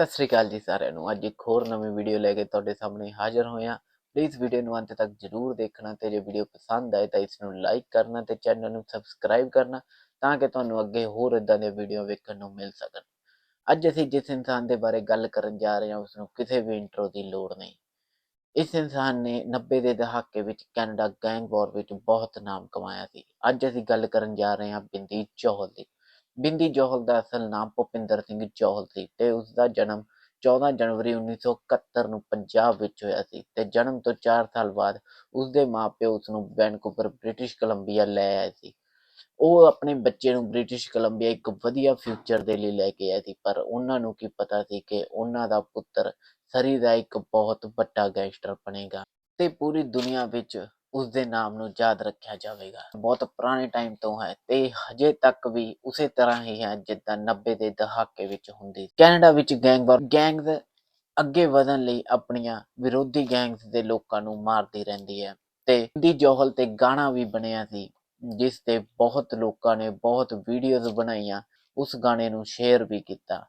ਸਤਿ ਸ੍ਰੀ ਅਕਾਲ ਜੀ ਸਾਰਿਆਂ ਨੂੰ। ਅੱਜ ਇੱਕ ਹੋਰ ਨਵੀਂ ਵੀਡੀਓ ਲੈ ਕੇ ਤੁਹਾਡੇ ਸਾਹਮਣੇ ਹਾਜ਼ਰ ਹੋਏ ਹਾਂ। ਪਲੀਜ਼ ਵੀਡੀਓ ਨੂੰ ਅੰਤ ਤੱਕ ਜਰੂਰ ਦੇਖਣਾ ਤੇ ਜੇ ਵੀਡੀਓ ਪਸੰਦ ਆਏ ਤਾਂ ਇਸ ਨੂੰ ਲਾਈਕ ਕਰਨਾ ਤੇ ਚੈਨਲ ਨੂੰ ਸਬਸਕ੍ਰਾਈਬ ਕਰਨਾ ਤਾਂ ਕਿ ਤੁਹਾਨੂੰ ਅੱਗੇ ਹੋਰ ਇਦਾਂ ਦੀਆਂ ਵੀਡੀਓ ਵੇਖਣ ਨੂੰ ਮਿਲ ਸਕਣ। ਅੱਜ ਅਸੀਂ ਜਿਸ ਇਨਸਾਨ ਦੇ ਬਾਰੇ ਗੱਲ ਕਰਨ ਜਾ ਰਹੇ ਹਾਂ ਉਸ ਨੂੰ ਕਿਸੇ ਵੀ ਇੰਟਰੋ ਦੀ ਲੋੜ ਨਹੀਂ। ਇਸ ਇਨਸਾਨ ਨੇ 90 ਦੇ ਦਹਾਕੇ ਵਿੱਚ ਕੈਨੇਡਾ ਗੈਂਗ ਵਾਰ ਵਿੱਚ ਬਹੁਤ ਨਾਮ ਕਮਾਇਆ ਸੀ। ਅੱਜ ਅਸੀਂ ਗੱਲ ਕਰਨ ਜਾ ਰਹੇ ਹਾਂ ਬਿੰਦੀ ਚੌਹਲ ਦੀ। ਬਿੰਦੀ ਜੋਹਲ ਦਾ ਅਸਲ ਨਾਮ ਭੁਪਿੰਦਰ ਸਿੰਘ ਜੋਹਲ ਸੀ ਤੇ ਉਸ ਦਾ ਜਨਮ 14 ਜਨਵਰੀ 1971 ਨੂੰ ਪੰਜਾਬ ਵਿੱਚ ਹੋਇਆ ਸੀ ਤੇ ਜਨਮ ਤੋਂ 4 ਸਾਲ ਬਾਅਦ ਉਸ ਦੇ ਮਾਪਿਓ ਉਸ ਨੂੰ ਵੈਨਕੂਵਰ, ਬ੍ਰਿਟਿਸ਼ ਕੋਲੰਬੀਆ ਲੈ ਆਏ ਸੀ। ਉਹ ਆਪਣੇ ਬੱਚੇ ਨੂੰ ਬ੍ਰਿਟਿਸ਼ ਕੋਲੰਬੀਆ ਇੱਕ ਵਧੀਆ ਫਿਊਚਰ ਦੇ ਲਈ ਲੈ ਕੇ ਆਏ ਸੀ, ਪਰ ਉਹਨਾਂ ਨੂੰ ਕੀ ਪਤਾ ਸੀ ਕਿ ਉਹਨਾਂ ਦਾ ਪੁੱਤਰ ਸਰੀ ਦਾ ਇੱਕ ਬਹੁਤ ਵੱਡਾ ਗੈਂਗਸਟਰ ਬਣੇਗਾ। ਤੇ ਪੂਰੀ ਦੁਨੀਆ ਵਿੱਚ ਉਸ ਦੇ ਨਾਮ ਨੂੰ ਯਾਦ ਰੱਖਿਆ ਜਾਵੇਗਾ। ਬਹੁਤ ਪੁਰਾਣੇ ਟਾਈਮ ਤੋਂ ਹੈ ਤੇ ਹਜੇ ਤੱਕ ਵੀ ਉਸੇ ਤਰ੍ਹਾਂ ਹੀ ਹੈ ਜਿੱਦਾਂ 90 ਦੇ ਦਹਾਕੇ ਵਿੱਚ ਹੁੰਦੀ। ਕੈਨੇਡਾ ਵਿੱਚ ਗੈਂਗ ਗੈਂਗਸ ਅੱਗੇ ਵਧਣ ਲਈ ਆਪਣੀਆਂ ਵਿਰੋਧੀ ਗੈਂਗਸ ਦੇ ਲੋਕਾਂ ਨੂੰ ਮਾਰਦੀ ਰਹਿੰਦੀ ਹੈ ਤੇ ਦੀ ਜੋਹਲ ਤੇ ਗਾਣਾ ਵੀ ਬਣਿਆ ਸੀ, ਜਿਸ ਤੇ ਬਹੁਤ ਲੋਕਾਂ ਨੇ ਬਹੁਤ ਵੀਡੀਓਜ਼ ਬਣਾਈਆਂ, ਉਸ ਗਾਣੇ ਨੂੰ ਸ਼ੇਅਰ ਵੀ ਕੀਤਾ।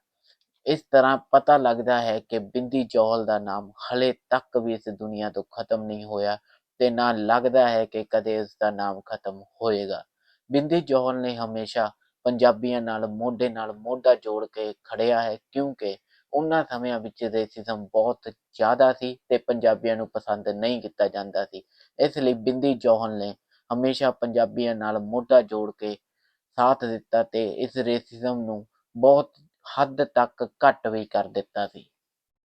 ਇਸ ਤਰ੍ਹਾਂ ਪਤਾ ਲੱਗਦਾ ਹੈ ਕਿ ਬਿੰਦੀ ਜੋਹਲ ਦਾ ਨਾਮ ਹਲੇ ਤੱਕ ਵੀ ਇਸ ਦੁਨੀਆ ਤੋਂ ਖਤਮ ਨਹੀਂ ਹੋਇਆ ਤੇ ਨਾ ਲੱਗਦਾ ਹੈ ਕਿ ਕਦੇ ਉਸ ਦਾ ਨਾਮ ਖਤਮ ਹੋਏਗਾ। ਬਿੰਦੀ ਜੋਹਲ ਨੇ ਹਮੇਸ਼ਾ ਪੰਜਾਬੀਆਂ ਨਾਲ, ਮੋਢੇ ਨਾਲ ਮੋਢਾ ਜੋੜ ਕੇ ਖੜਿਆ ਹੈ ਕਿਉਂਕਿ ਉਹਨਾਂ ਸਮਿਆਂ ਵਿੱਚ ਰੇਸਿਜ਼ਮ ਬਹੁਤ ਜ਼ਿਆਦਾ ਸੀ ਤੇ ਪੰਜਾਬੀਆਂ ਨੂੰ ਪਸੰਦ ਨਹੀਂ ਕੀਤਾ ਜਾਂਦਾ ਸੀ। ਇਸ ਲਈ ਬਿੰਦੀ ਜੋਹਲ ਨੇ ਹਮੇਸ਼ਾ ਪੰਜਾਬੀਆਂ ਨਾਲ ਮੋਢਾ ਜੋੜ ਕੇ ਸਾਥ ਦਿੱਤਾ ਤੇ ਇਸ ਰੇਸਿਜ਼ਮ ਨੂੰ ਬਹੁਤ ਹੱਦ ਤੱਕ ਘੱਟ ਵੀ ਕਰ ਦਿੱਤਾ ਸੀ।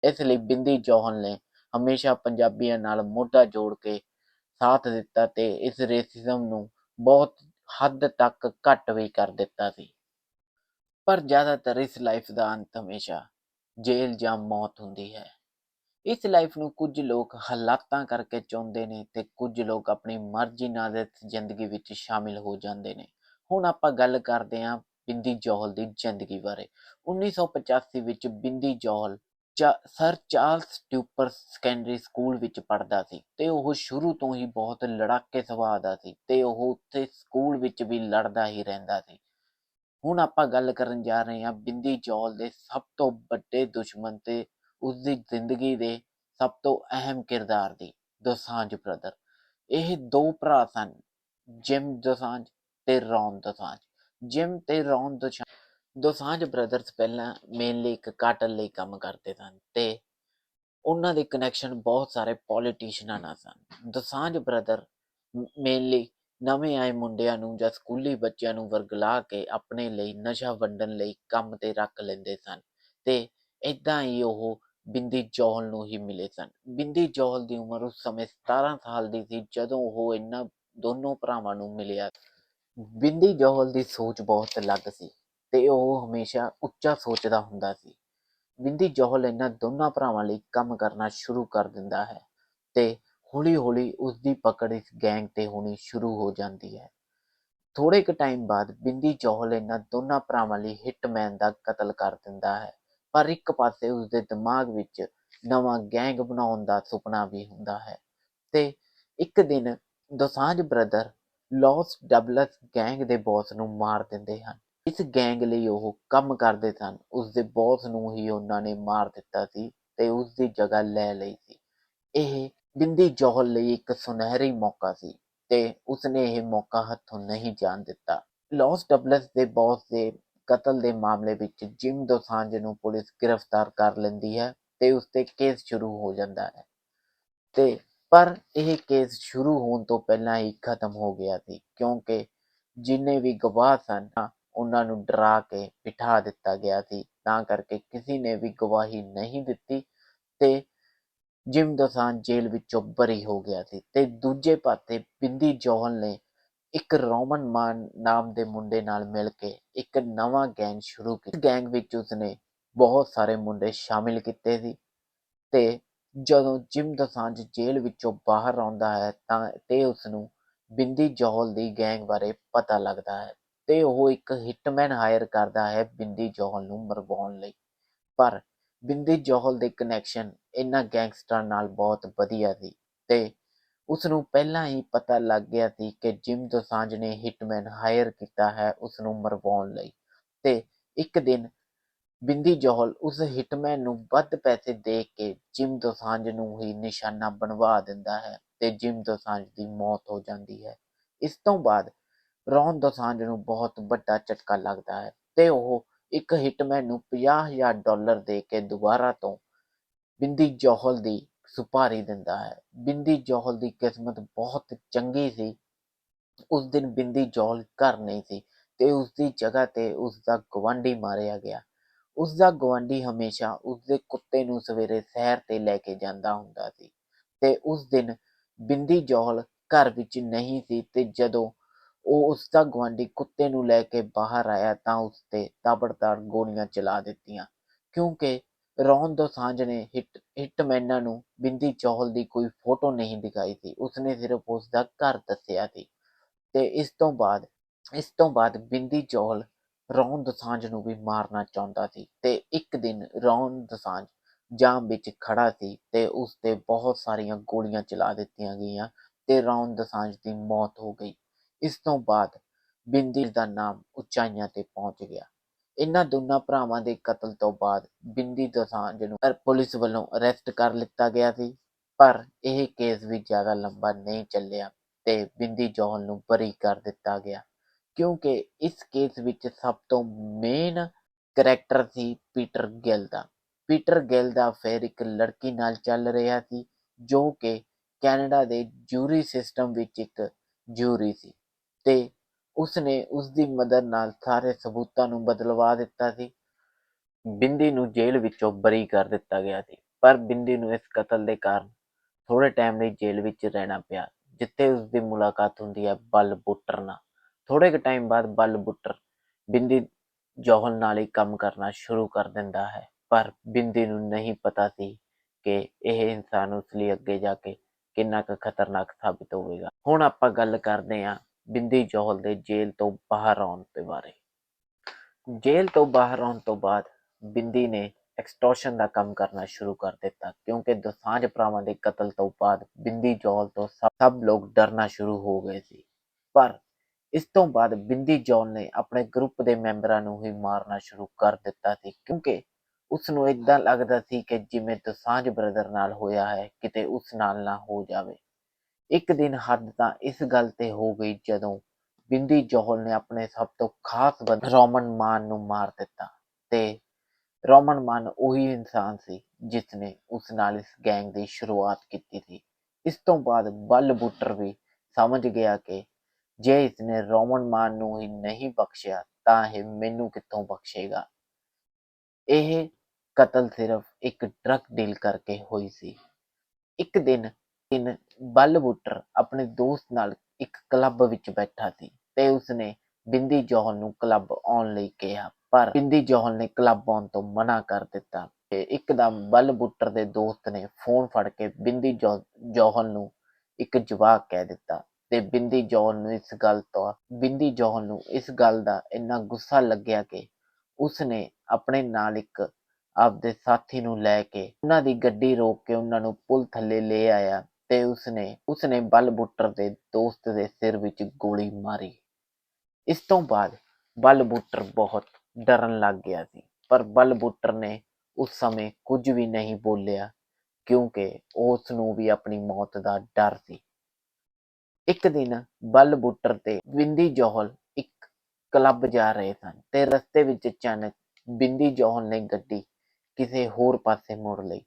ਇਸ ਲਈ ਬਿੰਦੀ ਜੋਹਲ ਨੇ ਹਮੇਸ਼ਾ ਪੰਜਾਬੀਆਂ ਨਾਲ ਮੋਢਾ ਜੋੜ ਕੇ ਸਾਥ ਦਿੱਤਾ ਤੇ ਇਸ ਰੇਸਿਜ਼ਮ ਨੂੰ ਬਹੁਤ ਹੱਦ ਤੱਕ ਘੱਟ ਵੀ ਕਰ ਦਿੱਤਾ ਸੀ। ਪਰ ਜ਼ਿਆਦਾਤਰ ਇਸ ਲਾਈਫ ਦਾ ਅੰਤ ਹਮੇਸ਼ਾ ਜੇਲ੍ਹ ਜਾਂ ਮੌਤ ਹੁੰਦੀ ਹੈ। ਇਸ ਲਾਈਫ ਨੂੰ ਕੁਝ ਲੋਕ ਹਾਲਾਤਾਂ ਕਰਕੇ ਚਾਹੁੰਦੇ ਨੇ ਤੇ ਕੁਝ ਲੋਕ ਆਪਣੀ ਮਰਜ਼ੀ ਨਾਲ ਇਸ ਜ਼ਿੰਦਗੀ ਵਿੱਚ ਸ਼ਾਮਿਲ ਹੋ ਜਾਂਦੇ ਨੇ। ਹੁਣ ਆਪਾਂ ਗੱਲ ਕਰਦੇ ਹਾਂ ਬਿੰਦੀ ਜੌਹਲ ਦੀ ਜ਼ਿੰਦਗੀ ਬਾਰੇ। 1985 ਵਿੱਚ Bindi Johal sir Charles Tupper secondary school ਵਿੱਚ ਪੜ੍ਹਦਾ ਸੀ ਤੇ ਉਹ ਸ਼ੁਰੂ ਤੋਂ ਹੀ ਬਹੁਤ ਲੜਾਕੇ ਸੁਭਾਅ ਦਾ ਸੀ ਤੇ ਉਹ ਉੱਥੇ ਸਕੂਲ ਵਿੱਚ ਵੀ ਲੜਦਾ ਹੀ ਰਹਿੰਦਾ ਸੀ। ਹੁਣ ਆਪਾਂ ਗੱਲ ਕਰਨ ਜਾ ਰਹੇ ਹਾਂ ਬਿੰਦੀ ਜੋਹਲ ਦੇ ਸਭ ਤੋਂ ਵੱਡੇ ਦੁਸ਼ਮਣ ਤੇ ਉਸ ਦੀ ਜ਼ਿੰਦਗੀ ਦੇ ਸਭ ਤੋਂ ਅਹਿਮ ਕਿਰਦਾਰ ਦੀ, ਦੋਸਾਂਝ ਬ੍ਰਦਰ। ਇਹ ਦੋ ਭਰਾ ਸਨ, ਜਿਮ ਦੋਸਾਂਝ ਤੇ ਰੌਨ ਦੋਸਾਂਝ। ਜਿਮ ਤੇ ਰੌਨ ਦੋਸਾਂਝ ਦੋਸਾਂਝ ਬ੍ਰਦਰਸ ਪਹਿਲਾਂ ਮੇਨਲੀ ਇੱਕ ਕਾਟਲ ਲਈ ਕੰਮ ਕਰਦੇ ਸਨ ਤੇ ਉਹਨਾਂ ਦੇ ਕਨੈਕਸ਼ਨ ਬਹੁਤ ਸਾਰੇ ਪੋਲੀਟੀਸ਼ੀਅਨਾਂ ਨਾਲ ਸਨ। ਦੋਸਾਂਝ ਬ੍ਰਦਰ ਮੇਨਲੀ ਨਵੇਂ ਆਏ ਮੁੰਡਿਆਂ ਨੂੰ ਜਾਂ ਸਕੂਲੀ ਬੱਚਿਆਂ ਨੂੰ ਵਰਗਲਾ ਕੇ ਆਪਣੇ ਲਈ ਨਸ਼ਾ ਵੰਡਣ ਲਈ ਕੰਮ ਤੇ ਰੱਖ ਲੈਂਦੇ ਸਨ ਤੇ ਇਦਾਂ ਹੀ ਉਹ ਬਿੰਦੀ ਜੋਹਲ ਨੂੰ ਹੀ ਮਿਲੇ ਸਨ। ਬਿੰਦੀ ਜੋਹਲ ਦੀ ਉਮਰ ਉਸ ਸਮੇਂ 17 ਸਾਲ ਦੀ ਸੀ ਜਦੋਂ ਉਹ ਇਹਨਾਂ ਦੋਨੋਂ ਭਰਾਵਾਂ ਨੂੰ ਮਿਲਿਆ। ਬਿੰਦੀ ਜੋਹਲ ਦੀ ਸੋਚ ਬਹੁਤ ਅਲੱਗ ਸੀ। ਤੇ ਉਹ ਹਮੇਸ਼ਾ ਉੱਚਾ ਸੋਚਦਾ ਹੁੰਦਾ ਸੀ। ਬਿੰਦੀ ਜੋਹਲ ਇਹਨਾਂ ਦੋਨਾਂ ਭਰਾਵਾਂ ਲਈ ਕੰਮ ਕਰਨਾ ਸ਼ੁਰੂ ਕਰ ਦਿੰਦਾ ਹੈ ਤੇ ਹੌਲੀ-ਹੌਲੀ ਉਸ ਦੀ ਪਕੜ ਇਸ ਗੈਂਗ ਤੇ ਹੋਣੀ ਸ਼ੁਰੂ ਹੋ ਜਾਂਦੀ ਹੈ। ਥੋੜੇ ਕੁ ਟਾਈਮ ਬਾਅਦ ਬਿੰਦੀ ਜੋਹਲ ਇਹਨਾਂ ਦੋਨਾਂ ਭਰਾਵਾਂ ਲਈ ਹਿਟਮੈਨ ਦਾ ਕਤਲ ਕਰ ਦਿੰਦਾ ਹੈ, ਪਰ ਇੱਕ ਪਾਸੇ ਉਸ ਦੇ ਦਿਮਾਗ ਵਿੱਚ ਨਵਾਂ ਗੈਂਗ ਬਣਾਉਣ ਦਾ ਸੁਪਨਾ ਵੀ ਹੁੰਦਾ ਹੈ ਤੇ ਇੱਕ ਦਿਨ ਦੋਸਾਂਝ ਬ੍ਰਦਰ ਲਾਸ ਡਬਲਸ ਗੈਂਗ ਦੇ ਬੌਸ ਨੂੰ ਮਾਰ ਦਿੰਦੇ ਹਨ। ਇਸ ਗੈਂਗ ਲਈ ਉਹ ਕੰਮ ਕਰਦੇ ਸਨ। ਉਸਦੇ ਬੌਸ ਨੂੰ ਹੀ ਉਹਨਾਂ ਨੇ ਮਾਰ ਦਿੱਤਾ ਸੀ ਤੇ ਉਸ ਜਗ੍ਹਾ ਲੈ ਲਈ ਸੀ। ਇਹ ਬਿੰਦੀ ਜੋਹਲ ਲਈ ਇੱਕ ਸੁਨਹਿਰੀ ਮੌਕਾ ਸੀ ਤੇ ਉਸਨੇ ਇਹ ਮੌਕਾ ਹੱਥੋਂ ਨਹੀਂ ਜਾਣ ਦਿੱਤਾ। ਲਾਸ ਡਬਲਸ ਦੇ ਬੌਸ ਦੇ ਕਤਲ ਦੇ ਮਾਮਲੇ ਵਿੱਚ ਜਿਮ ਦੋਸਾਂਝ ਨੂੰ ਪੁਲਿਸ ਗ੍ਰਿਫਤਾਰ ਕਰ ਲੈਂਦੀ ਹੈ ਤੇ ਉਸ ਤੇ ਕੇਸ ਸ਼ੁਰੂ ਹੋ ਜਾਂਦਾ ਹੈ। ਤੇ ਪਰ ਇਹ ਕੇਸ ਸ਼ੁਰੂ ਹੋਣ ਤੋਂ ਪਹਿਲਾਂ ਹੀ ਖਤਮ ਹੋ ਗਿਆ ਸੀ ਕਿਉਂਕਿ ਜਿੰਨੇ ਵੀ ਗਵਾਹ ਸਨ ਉਹਨਾਂ ਨੂੰ ਡਰਾ ਕੇ ਬਿਠਾ ਦਿੱਤਾ ਗਿਆ ਸੀ। ਤਾਂ ਕਰਕੇ ਕਿਸੇ ਨੇ ਵੀ ਗਵਾਹੀ ਨਹੀਂ ਦਿੱਤੀ ਤੇ ਜਿਮ ਦੋਸਾਂਝ ਜੇਲ੍ਹ ਵਿੱਚੋਂ ਬਰੀ ਹੋ ਗਿਆ ਸੀ ਤੇ ਦੂਜੇ ਪਾਸੇ ਬਿੰਦੀ ਜੋਹਲ ਨੇ ਇੱਕ ਰੋਮਨ ਮਾਨ ਨਾਮ ਦੇ ਮੁੰਡੇ ਨਾਲ ਮਿਲ ਕੇ ਇੱਕ ਨਵਾਂ ਗੈਂਗ ਸ਼ੁਰੂ ਕੀਤਾ। ਗੈਂਗ ਵਿੱਚ ਉਸਨੇ ਬਹੁਤ ਸਾਰੇ ਮੁੰਡੇ ਸ਼ਾਮਿਲ ਕੀਤੇ ਸੀ ਤੇ ਜਦੋਂ ਜਿਮ ਦੋਸਾਂਝ ਜੇਲ੍ਹ ਵਿੱਚੋਂ ਬਾਹਰ ਆਉਂਦਾ ਹੈ ਤਾਂ ਤੇ ਉਸ ਨੂੰ ਬਿੰਦੀ ਜੋਹਲ ਦੀ ਗੈਂਗ ਬਾਰੇ ਪਤਾ ਲੱਗਦਾ ਹੈ। ਤੇ ਉਹ ਇੱਕ ਹਿਟਮੈਨ ਹਾਇਰ ਕਰਦਾ ਹੈ ਬਿੰਦੀ ਜੋਹਲ ਨੂੰ ਮਰਵਾਉਣ ਲਈ। ਪਰ ਬਿੰਦੀ ਜੋਹਲ ਦੇ ਕਨੈਕਸ਼ਨ ਇਹਨਾਂ ਗੈਂਗਸਟਰਾਂ ਨਾਲ ਬਹੁਤ ਵਧੀਆ ਸੀ ਤੇ ਉਸ ਨੂੰ ਪਹਿਲਾਂ ਹੀ ਪਤਾ ਲੱਗ ਗਿਆ ਸੀ ਕਿ ਜਿਮ ਦੋਸਾਂਝ ਨੇ ਹਿਟਮੈਨ ਹਾਇਰ ਕੀਤਾ ਹੈ ਉਸ ਨੂੰ ਮਰਵਾਉਣ ਲਈ ਤੇ ਇੱਕ ਦਿਨ ਬਿੰਦੀ ਜੋਹਲ ਉਸ ਹਿਟਮੈਨ ਨੂੰ ਵੱਧ ਪੈਸੇ ਦੇ ਕੇ ਜਿਮ ਦੋਸਾਂਝ ਨੂੰ ਹੀ ਨਿਸ਼ਾਨਾ ਬਣਵਾ ਦਿੰਦਾ ਹੈ ਤੇ ਜਿਮ ਦੋਸਾਂਝ ਦੀ ਮੌਤ ਹੋ ਜਾਂਦੀ ਹੈ। ਇਸ ਤੋਂ ਬਾਅਦ ਰੌਨ ਦੋਸਾਂਝ ਨੂੰ ਬਹੁਤ ਵੱਡਾ ਝਟਕਾ ਲੱਗਦਾ ਹੈ ਤੇ ਉਹ ਇੱਕ ਹਿਟਮੈਨ ਨੂੰ 50000 ਡਾਲਰ ਦੇ ਕੇ ਦੁਬਾਰਾ ਤੋਂ ਬਿੰਦੀ ਜੋਹਲ ਦੀ ਸੁਪਾਰੀ ਦਿੰਦਾ ਹੈ। ਬਿੰਦੀ ਜੋਹਲ ਦੀ ਕਿਸਮਤ ਬਹੁਤ ਚੰਗੀ ਸੀ। ਉਸ ਦਿਨ ਬਿੰਦੀ ਜੋਹਲ ਘਰ ਨਹੀਂ ਸੀ ਤੇ ਉਸ ਦੀ ਜਗ੍ਹਾ ਤੇ ਉਸ ਦਾ ਗਵਾਂਢੀ ਮਾਰਿਆ ਗਿਆ। ਉਸ ਦਾ ਗਵਾਂਢੀ ਹਮੇਸ਼ਾ ਉਸ ਦੇ ਕੁੱਤੇ ਨੂੰ ਸਵੇਰੇ ਸੈਰ ਤੇ ਲੈ ਕੇ ਜਾਂਦਾ ਹੁੰਦਾ ਸੀ ਤੇ ਉਸ ਦਿਨ ਬਿੰਦੀ ਜੋਹਲ ਘਰ ਵਿੱਚ ਨਹੀਂ ਸੀ ਤੇ ਜਦੋਂ ਉਹ ਉਸਦਾ ਗੁਆਂਢੀ ਕੁੱਤੇ ਨੂੰ ਲੈ ਕੇ ਬਾਹਰ ਆਇਆ ਤਾਂ ਉਸ ਤੇ ਤਾਬੜਤਾੜ ਗੋਲੀਆਂ ਚਲਾ ਦਿੱਤੀਆਂ, ਕਿਉਂਕਿ ਰੌਨ ਦੋਸਾਂਝ ਨੇ ਹਿੱਟ, ਹਿੱਟਮੈਨਾਂ ਨੂੰ ਬਿੰਦੀ ਜੋਹਲ ਦੀ ਕੋਈ ਫੋਟੋ ਨਹੀਂ ਦਿਖਾਈ ਸੀ, ਉਸਨੇ ਸਿਰਫ ਉਸਦਾ ਘਰ ਦੱਸਿਆ ਸੀ। ਤੇ ਇਸ ਤੋਂ ਬਾਅਦ, ਇਸ ਤੋਂ ਬਾਅਦ ਬਿੰਦੀ ਚੌਹਲ ਰੌਨ ਦਸਾਂਝ ਨੂੰ ਵੀ ਮਾਰਨਾ ਚਾਹੁੰਦਾ ਸੀ ਤੇ ਇੱਕ ਦਿਨ ਰੌਨ ਦਸਾਂਝ ਜਾਮ ਵਿੱਚ ਖੜਾ ਸੀ ਤੇ ਉਸ ਤੇ ਬਹੁਤ ਸਾਰੀਆਂ ਗੋਲੀਆਂ ਚਲਾ ਦਿੱਤੀਆਂ ਗਈਆਂ ਤੇ ਰੌਨ ਦਸਾਂਝ ਦੀ ਮੌਤ ਹੋ ਗਈ। ਇਸ ਤੋਂ ਬਾਅਦ ਬਿੰਦੀ ਦਾ ਨਾਮ ਉਚਾਈਆਂ ਤੇ ਪਹੁੰਚ ਗਿਆ। ਇਹਨਾਂ ਦੋਨਾਂ ਭਰਾਵਾਂ ਦੇ ਕਤਲ ਤੋਂ ਬਾਅਦ ਬਿੰਦੀ ਦਸਾਂਝ ਨੂੰ ਪੁਲਿਸ ਵੱਲੋਂ ਅਰੈਸਟ ਕਰ ਲਿੱਤਾ ਗਿਆ ਸੀ, ਪਰ ਇਹ ਕੇਸ ਵੀ ਜ਼ਿਆਦਾ ਲੰਬਾ ਨਹੀਂ ਚੱਲਿਆ ਤੇ ਬਿੰਦੀ ਜੌਹਲ ਨੂੰ ਬਰੀ ਕਰ ਦਿੱਤਾ ਗਿਆ, ਕਿਉਂਕਿ ਇਸ ਕੇਸ ਵਿੱਚ ਸਭ ਤੋਂ ਮੇਨ ਕਰੈਕਟਰ ਸੀ ਪੀਟਰ ਗਿੱਲ ਦਾ। ਪੀਟਰ ਗਿੱਲ ਦਾ ਫਿਰ ਇੱਕ ਲੜਕੀ ਨਾਲ ਚੱਲ ਰਿਹਾ ਸੀ, ਜੋ ਕਿ ਕੈਨੇਡਾ ਦੇ ਜੂਰੀ ਸਿਸਟਮ ਵਿੱਚ ਇੱਕ ਜੂਰੀ ਸੀ। ਤੇ ਉਸਨੇ ਉਸਦੀ ਮਦਦ ਨਾਲ ਸਾਰੇ ਸਬੂਤਾਂ ਨੂੰ ਬਦਲਵਾ ਦਿੱਤਾ ਸੀ। ਬਿੰਦੀ ਨੂੰ ਜੇਲ੍ਹ ਵਿੱਚੋਂ ਬਰੀ ਕਰ ਦਿੱਤਾ ਗਿਆ ਸੀ, ਪਰ ਬਿੰਦੀ ਨੂੰ ਇਸ ਕਤਲ ਦੇ ਕਾਰਨ ਥੋੜੇ ਟਾਈਮ ਲਈ ਜੇਲ੍ਹ ਵਿੱਚ ਰਹਿਣਾ ਪਿਆ, ਜਿੱਥੇ ਉਸ ਦੀ ਮੁਲਾਕਾਤ ਹੁੰਦੀ ਹੈ ਬਲ ਬੁੱਟਰ ਨਾਲ। ਥੋੜੇ ਕੁ ਟਾਈਮ ਬਾਅਦ ਬਲ ਬੁੱਟਰ ਬਿੰਦੀ ਜੋਹਲ ਨਾਲ ਹੀ ਕੰਮ ਕਰਨਾ ਸ਼ੁਰੂ ਕਰ ਦਿੰਦਾ ਹੈ, ਪਰ ਬਿੰਦੀ ਨੂੰ ਨਹੀਂ ਪਤਾ ਸੀ ਕਿ ਇਹ ਇਨਸਾਨ ਉਸ ਲਈ ਅੱਗੇ ਜਾ ਕੇ ਕਿੰਨਾ ਕੁ ਖਤਰਨਾਕ ਸਾਬਿਤ ਹੋਵੇਗਾ। ਹੁਣ ਆਪਾਂ ਗੱਲ ਕਰਦੇ ਹਾਂ ਬਿੰਦੀ ਜੋਹਲ ਦੇ ਜੇਲ੍ਹ ਤੋਂ ਬਾਹਰ ਆਉਣ ਦੇ ਬਾਰੇ। ਜੇਲ੍ਹ ਤੋਂ ਬਾਹਰ ਆਉਣ ਤੋਂ ਬਾਅਦ ਬਿੰਦੀ ਨੇ ਐਕਸਟੋਰਸ਼ਨ ਦਾ ਕੰਮ ਕਰਨਾ ਸ਼ੁਰੂ ਕਰ ਦਿੱਤਾ ਕਿਉਂਕਿ ਦੋਸਾਂਝ ਭਰਾਵਾਂ ਦੇ ਕਤਲ ਤੋਂ ਬਾਅਦ ਬਿੰਦੀ ਜੋਹਲ ਤੋਂ ਸਭ ਲੋਕ ਡਰਨਾ ਸ਼ੁਰੂ ਹੋ ਗਏ ਸੀ। ਪਰ ਇਸ ਤੋਂ ਬਾਅਦ ਬਿੰਦੀ ਜੌਲ ਨੇ ਆਪਣੇ ਗਰੁੱਪ ਦੇ ਮੈਂਬਰਾਂ ਨੂੰ ਹੀ ਮਾਰਨਾ ਸ਼ੁਰੂ ਕਰ ਦਿੱਤਾ ਸੀ ਕਿਉਂਕਿ ਉਸ ਨੂੰ ਇਦਾਂ ਲੱਗਦਾ ਸੀ ਕਿ ਜਿਵੇਂ ਦੋਸਾਂਝ ਬ੍ਰਦਰ ਨਾਲ ਹੋਇਆ ਹੈ, ਕਿਤੇ ਉਸ ਨਾਲ ਨਾ ਹੋ ਜਾਵੇ। ਇੱਕ ਦਿਨ ਹੱਦ ਤਾਂ ਇਸ ਗੱਲ ਤੇ ਹੋ ਗਈ ਜਦੋਂ ਬਿੰਦੀ ਜੋਹਲ ਨੇ ਆਪਣੇ ਸਭ ਤੋਂ ਖਾਸ ਬੰਦੇ ਰੋਮਨ ਮਾਨ ਨੂੰ ਮਾਰ ਦਿੱਤਾ ਤੇ ਰੋਮਨ ਮਾਨ ਉਹੀ ਇਨਸਾਨ ਸੀ ਜਿਸ ਨੇ ਉਸ ਨਾਲ ਇਸ ਗੈਂਗ ਦੀ ਸ਼ੁਰੂਆਤ ਕੀਤੀ ਸੀ। ਇਸ ਤੋਂ ਬਾਅਦ ਬਲ ਬੁੱਟਰ ਵੀ ਸਮਝ ਗਿਆ ਕਿ ਜੇ ਇਸਨੇ ਰੋਮਨ ਮਾਨ ਨੂੰ ਹੀ ਨਹੀਂ ਬਖਸ਼ਿਆ ਤਾਂ ਇਹ ਮੈਨੂੰ ਕਿੱਥੋਂ ਬਖਸ਼ੇਗਾ। ਇਹ ਕਤਲ ਸਿਰਫ ਇੱਕ ਡਰਗ ਡੀਲ ਕਰਕੇ ਹੋਈ ਸੀ। ਇੱਕ ਦਿਨ ਦਿਨ ਬਲ ਆਪਣੇ ਦੋਸਤ ਨਾਲ ਇੱਕ ਕਲੱਬ ਵਿੱਚ ਬੈਠਾ ਸੀ ਤੇ ਉਸਨੇ ਬਿੰਦੀ ਜੋਹਲ ਨੂੰ ਕਲੱਬ ਆਉਣ ਲਈ ਕਿਹਾ, ਪਰ ਬਿੰਦੀ ਜੋਹਲ ਨੇ ਕਲੱਬ ਆਉਣ ਤੋਂ ਮਨਾ ਕਰ ਦਿੱਤਾ ਤੇ ਇੱਕਦਮ ਬਲ ਦੇ ਦੋਸਤ ਨੇ ਫੋਨ ਫੜ ਕੇ ਬਿੰਦੀ ਜੋ- ਨੂੰ ਇੱਕ ਜਵਾਕ ਕਹਿ ਦਿੱਤਾ ਤੇ ਬਿੰਦੀ ਜੋਹਲ ਨੂੰ ਇਸ ਗੱਲ ਤੋਂ, ਬਿੰਦੀ ਜੋਹਲ ਨੂੰ ਇਸ ਗੱਲ ਦਾ ਇੰਨਾ ਗੁੱਸਾ ਲੱਗਿਆ ਕਿ ਉਸਨੇ ਆਪਣੇ ਨਾਲ ਇੱਕ ਆਪਦੇ ਸਾਥੀ ਨੂੰ ਲੈ ਕੇ ਉਹਨਾਂ ਦੀ ਗੱਡੀ ਰੋਕ ਕੇ ਉਹਨਾਂ ਨੂੰ ਪੁਲ ਥੱਲੇ ਲੈ ਆਇਆ। ਤੇ ਉਸਨੇ ਉਸਨੇ ਬਲ ਬੁੱਟਰ ਦੇ ਦੋਸਤ ਦੇ ਸਿਰ ਵਿੱਚ ਗੋਲੀ ਮਾਰੀ। ਇਸ ਤੋਂ ਬਾਅਦ ਬਲ ਬਹੁਤ ਡਰਨ ਲੱਗ ਗਿਆ ਸੀ, ਪਰ ਬਲ ਨੇ ਉਸ ਸਮੇਂ ਕੁਝ ਵੀ ਨਹੀਂ ਬੋਲਿਆ, ਕਿਉਂਕਿ ਉਸ ਨੂੰ ਵੀ ਆਪਣੀ ਮੌਤ ਦਾ ਡਰ ਸੀ। ਇੱਕ ਦਿਨ ਬਲਬੁੱਟਰ ਤੇ ਬਿੰਦੀ ਜੋਹਲ ਇੱਕ ਕਲੱਬ ਜਾ ਰਹੇ ਸਨ ਤੇ ਰਸਤੇ ਵਿੱਚ ਅਚਾਨਕ ਬਿੰਦੀ ਜੋਹਲ ਨੇ ਗੱਡੀ ਕਿਸੇ ਹੋਰ ਪਾਸੇ ਮੋੜ ਲਈ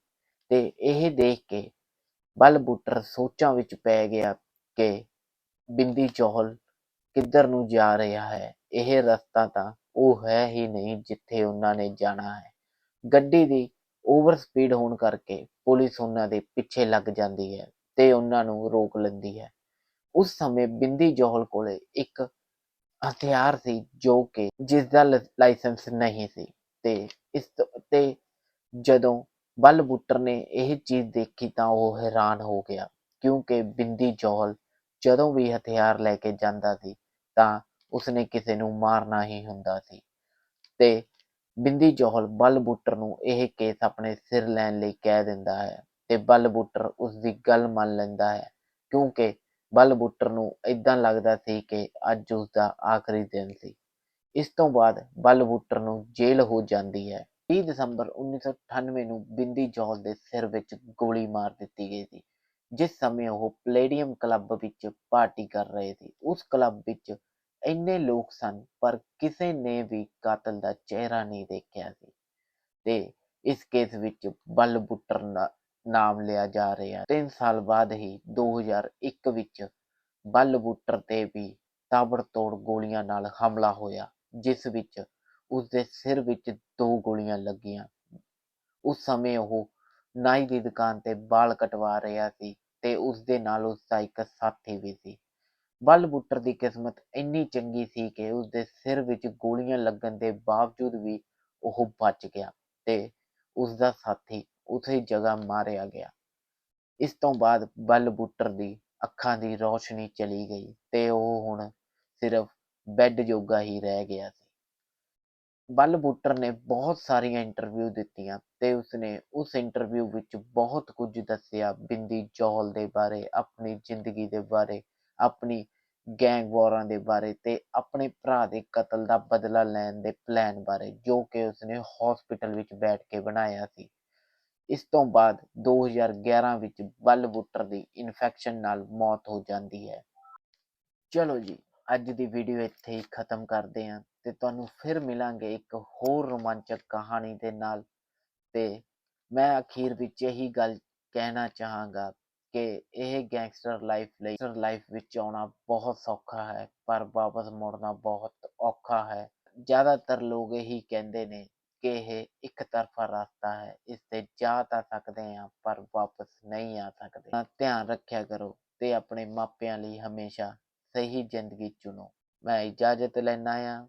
ਤੇ ਇਹ ਦੇਖ ਕੇ ਬਲ ਸੋਚਾਂ ਵਿੱਚ ਪੈ ਗਿਆ ਕਿ ਬਿੰਦੀ ਜੋਹਲ ਕਿੱਧਰ ਨੂੰ ਜਾ ਰਿਹਾ ਹੈ। ਇਹ ਰਸਤਾ ਤਾਂ ਉਹ ਹੈ ਹੀ ਨਹੀਂ ਜਿੱਥੇ ਉਹਨਾਂ ਨੇ ਜਾਣਾ ਹੈ। ਗੱਡੀ ਦੀ ਓਵਰ ਸਪੀਡ ਹੋਣ ਕਰਕੇ ਪੁਲਿਸ ਉਹਨਾਂ ਦੇ ਪਿੱਛੇ ਲੱਗ ਜਾਂਦੀ ਹੈ ਤੇ ਉਹਨਾਂ ਨੂੰ ਰੋਕ ਲੈਂਦੀ ਹੈ। ਉਸ ਸਮੇਂ ਬਿੰਦੀ ਜੋਹਲ ਕੋਲੇ ਇੱਕ ਹਥਿਆਰ ਸੀ ਜੋ ਕਿ ਜਿਸ ਦਾ ਲਾਇਸੈਂਸ ਨਹੀਂ ਸੀ ਤੇ ਇਸ ਤੇ ਜਦੋਂ ਬਲ ਬੁੱਟਰ ਨੇ ਇਹ ਚੀਜ਼ ਦੇਖੀ ਤਾਂ ਉਹ ਹੈਰਾਨ ਹੋ ਗਿਆ, ਕਿਉਂਕਿ ਬਿੰਦੀ ਜੋਹਲ ਜਦੋਂ ਵੀ ਹਥਿਆਰ ਲੈ ਕੇ ਜਾਂਦਾ ਸੀ ਤਾਂ ਉਸਨੇ ਕਿਸੇ ਨੂੰ ਮਾਰਨਾ ਹੀ ਹੁੰਦਾ ਸੀ। ਤੇ ਬਿੰਦੀ ਜੋਹਲ ਬਲ ਬੁੱਟਰ ਨੂੰ ਇਹ ਕੇਸ ਆਪਣੇ ਸਿਰ ਲੈਣ ਲਈ ਕਹਿ ਦਿੰਦਾ ਹੈ ਤੇ ਬਲ ਬੁੱਟਰ ਉਸ ਦੀ ਗੱਲ ਮੰਨ ਲੈਂਦਾ ਹੈ, ਕਿਉਂਕਿ ਬਲਬੁੱਟਰ ਨੂੰ ਇਦਾਂ ਲੱਗਦਾ ਸੀ ਕਿ ਅੱਜ ਉਸ ਦਾ ਆਖਰੀ ਦਿਨ ਸੀ। ਇਸ ਤੋਂ ਬਾਅਦ ਬਲਬੁੱਟਰ ਨੂੰ ਜੇਲ੍ਹ ਹੋ ਜਾਂਦੀ ਹੈ। 30 ਦਸੰਬਰ 1998 ਨੂੰ ਬਿੰਦੀ ਜੌਲ ਦੇ ਸਿਰ ਵਿੱਚ ਗੋਲੀ ਮਾਰ ਦਿੱਤੀ ਗਈ ਸੀ, ਜਿਸ ਸਮੇਂ ਉਹ ਪਲੇਡੀਅਮ ਕਲੱਬ ਵਿੱਚ ਪਾਰਟੀ ਕਰ ਰਹੇ ਸੀ। ਉਸ ਕਲੱਬ ਵਿੱਚ ਇੰਨੇ ਲੋਕ ਸਨ, ਪਰ ਕਿਸੇ ਨੇ ਵੀ ਕਾਤਲ ਦਾ ਚਿਹਰਾ ਨਹੀਂ ਦੇਖਿਆ ਸੀ ਤੇ ਇਸ ਕੇਸ ਵਿੱਚ ਬਲ ਦਾ ਨਾਮ ਲਿਆ ਜਾ ਰਿਹਾ। 3 ਸਾਲ ਬਾਅਦ ਹੀ 2001 ਵਿੱਚ ਬਲ ਤੇ ਵੀ ਤਾਬੜਤੋੜ ਗੋਲੀਆਂ ਨਾਲ ਹਮਲਾ ਹੋਇਆ, ਜਿਸ ਵਿੱਚ ਉਸ ਦੇ ਸਿਰ ਵਿੱਚ ਦੋ ਗੋਲੀਆਂ ਲੱਗੀਆਂ। ਉਸ ਸਮੇਂ ਉਹ ਨਾਈ ਦੀ ਦੁਕਾਨ ਤੇ ਬਾਲ ਕਟਵਾ ਰਿਹਾ ਸੀ ਤੇ ਉਸ ਦੇ ਨਾਲ ਉਸ ਦਾ ਇੱਕ ਸਾਥੀ ਵੀ ਸੀ। ਬਲ ਬੁੱਟਰ ਦੀ ਕਿਸਮਤ ਇੰਨੀ ਚੰਗੀ ਸੀ ਕਿ ਉਸ ਦੇ ਸਿਰ ਵਿੱਚ ਗੋਲੀਆਂ ਲੱਗਣ ਦੇ ਬਾਵਜੂਦ ਵੀ ਉਹ ਬਚ ਗਿਆ ਤੇ ਉਸ ਦਾ ਸਾਥੀ ਉਸੇ ਜਗ੍ਹਾ ਮਾਰਿਆ ਗਿਆ। ਇਸ ਤੋਂ ਬਾਅਦ ਬਲ ਬੁੱਟਰ ਦੀ ਅੱਖਾਂ ਦੀ ਰੌਸ਼ਨੀ ਚਲੀ ਗਈ ਤੇ ਉਹ ਹੁਣ ਸਿਰਫ ਬੈੱਡ ਜੋਗਾ ਹੀ ਰਹਿ ਗਿਆ ਸੀ। ਬਲ ਨੇ ਬਹੁਤ ਸਾਰੀਆਂ ਇੰਟਰਵਿਊ ਦਿੱਤੀਆਂ ਤੇ ਉਸਨੇ ਉਸ ਇੰਟਰਵਿਊ ਵਿੱਚ ਬਹੁਤ ਕੁਝ ਦੱਸਿਆ ਬਿੰਦੀ ਜੌਲ ਦੇ ਬਾਰੇ, ਆਪਣੀ ਜ਼ਿੰਦਗੀ ਦੇ ਬਾਰੇ, ਆਪਣੀ ਗੈਂਗ ਵਾਰਾਂ ਦੇ ਬਾਰੇ ਤੇ ਆਪਣੇ ਭਰਾ ਦੇ ਕਤਲ ਦਾ ਬਦਲਾ ਲੈਣ ਦੇ ਪਲਾਨ ਬਾਰੇ, ਜੋ ਕਿ ਉਸਨੇ ਹਸਪੀਟਲ ਵਿੱਚ ਬੈਠ ਕੇ ਬਣਾਇਆ ਸੀ। ਇਸ ਤੋਂ ਬਾਅਦ 2011 ਵਿੱਚ ਬਲ ਬੁੱਟਰ ਦੀ ਇਨਫੈਕਸ਼ਨ ਨਾਲ ਮੌਤ ਹੋ ਜਾਂਦੀ ਹੈ। ਚਲੋ ਜੀ, ਅੱਜ ਦੀ ਵੀਡੀਓ ਇੱਥੇ ਹੀ ਖਤਮ ਕਰਦੇ ਹਾਂ। ਤੇ ਤੁਹਾਨੂੰ ਫਿਰ ਮਿਲਾਂਗੇ ਇੱਕ ਹੋਰ ਰੋਮਾਂਚਕ ਕਹਾਣੀ ਦੇ ਨਾਲ। ਤੇ ਮੈਂ ਅਖੀਰ ਵਿੱਚ ਇਹੀ ਗੱਲ ਕਹਿਣਾ ਚਾਹਾਂਗਾ ਕਿ ਇਹ ਗੈਂਗਸਟਰ ਲਾਈਫ ਲਈ ਲਾਈਫ ਵਿੱਚ ਆਉਣਾ ਬਹੁਤ ਸੌਖਾ ਹੈ, ਪਰ ਵਾਪਸ ਮੁੜਨਾ ਬਹੁਤ ਔਖਾ ਹੈ। ਜ਼ਿਆਦਾਤਰ ਲੋਕ ਇਹੀ ਕਹਿੰਦੇ ਨੇ ਕਿ ਇਹ ਇੱਕ ਤਰਫਾ ਰਸਤਾ ਹੈ, ਇਸ ਤੇ ਜਾ ਤਾਂ ਸਕਦੇ ਹਾਂ, ਪਰ ਵਾਪਸ ਨਹੀਂ ਆ ਸਕਦੇ। ਤਾਂ ਧਿਆਨ ਰੱਖਿਆ ਕਰੋ ਤੇ ਆਪਣੇ ਮਾਪਿਆਂ ਲਈ ਹਮੇਸ਼ਾ ਸਹੀ ਜ਼ਿੰਦਗੀ ਚੁਣੋ। ਮੈਂ ਇਜਾਜ਼ਤ ਲੈਣਾ ਆ